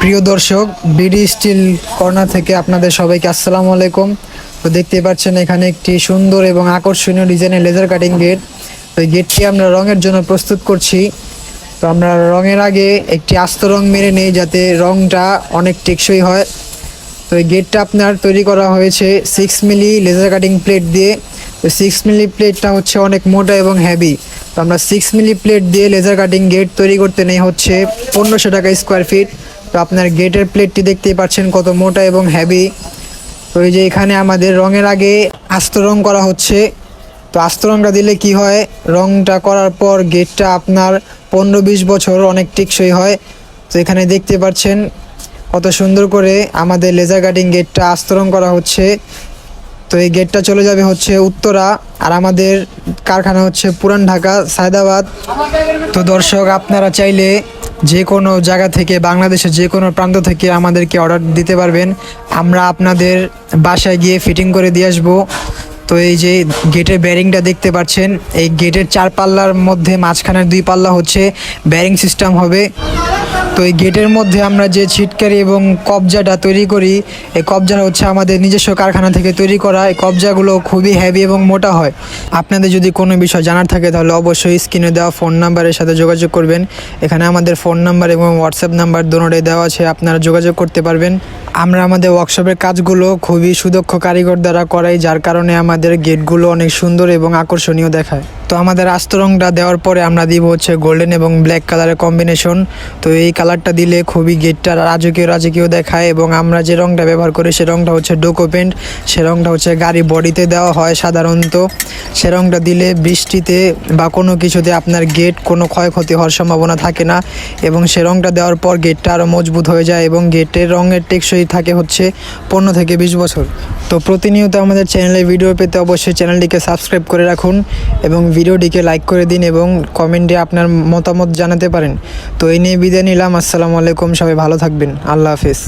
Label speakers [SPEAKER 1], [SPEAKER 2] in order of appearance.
[SPEAKER 1] প্রিয় দর্শক, BD still corner থেকে আপনাদের সবাইকে আসসালামু আলাইকুম। তো দেখতে পাচ্ছেন এখানে একটি সুন্দর এবং আকর্ষণীয় ডিজাইনের লেজার কাটিং গেট। তো এই গেটটি আমরা রঙের জন্য প্রস্তুত করছি। তো আমরা রঙের আগে একটি আস্ত রং মেরে নেই যাতে রংটা অনেক টেকসই হয়। তো এই গেটটা আপনার তৈরি করা হয়েছে six milli laser cutting plate দিয়ে। তো সিক্স মিলি প্লেটটা হচ্ছে অনেক মোটা এবং হ্যাভি তো আমরা সিক্স মিলি প্লেট দিয়ে লেজার কাটিং গেট তৈরি করতে নেই হচ্ছে পনেরোশো টাকা স্কোয়ার ফিট তো আপনার গেটের প্লেটটি দেখতেই পাচ্ছেন কত মোটা এবং হ্যাভি তো এই যে এখানে আমাদের রঙের আগে আস্ত রং করা হচ্ছে। তো আস্ত রংটা দিলে কি হয়? রংটা করার পর গেটটা আপনার পনেরো বিশ বছর অনেক টিকসই হয়। তো এখানে দেখতে পাচ্ছেন কত সুন্দর করে আমাদের লেজার কাটিং গেটটা আস্তরণ করা হচ্ছে। তো এই গেটটা চলে যাবে হচ্ছে উত্তরা, আর আমাদের কারখানা হচ্ছে পুরান ঢাকা, সায়দাবাদ। তো দর্শক, আপনারা চাইলে যে কোনো জায়গা থেকে, বাংলাদেশের যে কোনো প্রান্ত থেকে আমাদেরকে অর্ডার দিতে পারবেন। আমরা আপনাদের বাসায় গিয়ে ফিটিং করে দিয়ে আসব। তো এই যে গেটের ব্যারিংটা দেখতে পাচ্ছেন, এই গেটের চার পাল্লার মধ্যে মাঝখানের দুই পাল্লা হচ্ছে ব্যারিং সিস্টেম হবে। তো এই গেটের মধ্যে আমরা যে ছিটকারি এবং কবজাটা তৈরি করি, এই কবজাটা হচ্ছে আমাদের নিজস্ব কারখানা থেকে তৈরি করা। এই কবজাগুলো খুবই হেভি এবং মোটা হয়। আপনাদের যদি কোনো বিষয় জানার থাকে, তাহলে অবশ্যই স্ক্রিনে দেওয়া ফোন নাম্বারের সাথে যোগাযোগ করবেন। এখানে আমাদের ফোন নাম্বার এবং হোয়াটসঅ্যাপ নাম্বার দুটোটাই দেওয়া আছে, আপনারা যোগাযোগ করতে পারবেন। আমরা আমাদের ওয়ার্কশপের কাজগুলো খুবই সুদক্ষ কারিগর দ্বারা করাই, যার কারণে আমাদের গেটগুলো অনেক সুন্দর এবং আকর্ষণীয় দেখায়। তো আমাদের আস্ত রংটা দেওয়ার পরে আমরা দিব হচ্ছে গোল্ডেন এবং ব্ল্যাক কালারের কম্বিনেশন তো এই কালারটা দিলে খুবই গেটটা রাজকীয় রাজকীয় দেখায় এবং আমরা যে রঙটা ব্যবহার করি, সে রঙটা হচ্ছে ডোকো পেন্ট সে রঙটা হচ্ছে গাড়ি বডিতে দেওয়া হয় সাধারণত। সে রঙটা দিলে বৃষ্টিতে বা কোনো কিছুতে আপনার গেট কোনো ক্ষয়ক্ষতি হওয়ার সম্ভাবনা থাকে না এবং সে রঙটা দেওয়ার পর গেটটা আরও মজবুত হয়ে যায় এবং গেটের রঙের টেকসই থাকে হচ্ছে পনেরো থেকে বিশ বছর। তো প্রতিনিয়ত আমাদের চ্যানেলে ভিডিও পেতে অবশ্যই চ্যানেলটিকে সাবস্ক্রাইব করে রাখুন এবং ভিডিওটিকে লাইক করে দিন এবং কমেন্টে আপনার মতামত জানাতে পারেন। তো এই নিয়ে বিদায় নিলাম। আসসালামু আলাইকুম। সবাই ভালো থাকবেন। আল্লাহ হাফেজ।